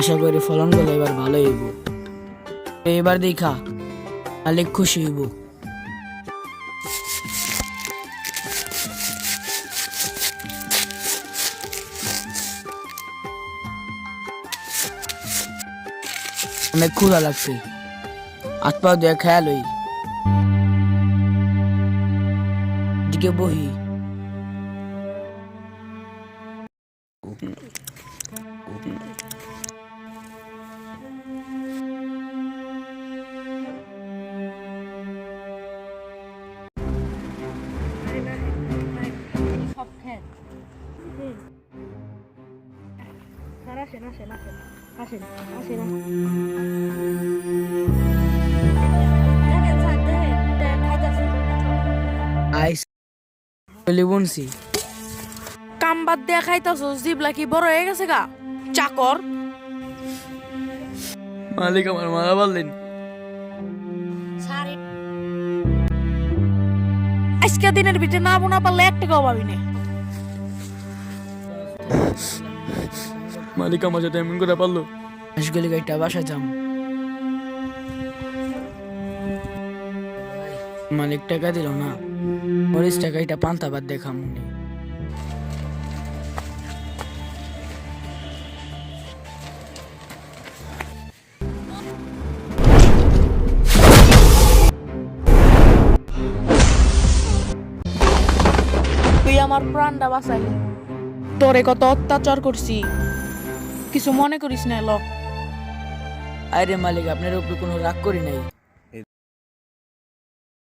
আশা করি ফলনগুলো এবার ভালো হইব। এবার দেখা মালিক খুশি হইব। অনেক ক্ষুধা লাগছে। হাত পা দিয়ে খেয়াল হই। দিকে বহি। আসেন আসেন আসেন। আসেন আসেন বনছি। কাম বাদ দিয়ে খাইতেছ জিবলা কি বড় হয়ে গেছে গা? চাকর। মালিক আমার মারা বললেন আজকে দিনের ভিতরে না বোনা পারলে এক টাকাও পাবি না। মালিক আমার সাথে এমন করে পারল। হাঁসগুলি গাইটা বাসা যাম মালিক টাকা দিল না। মরিচ টাকা এটা পান্তা বাদ দেখাম মনে। তুই আমার প্রাণটা বাঁচাইলি তোরে কত অত্যাচার করছি। কিছু মনে করিস না ল। আরে মালিক আপনার উপরে কোনো রাগ করি নাই।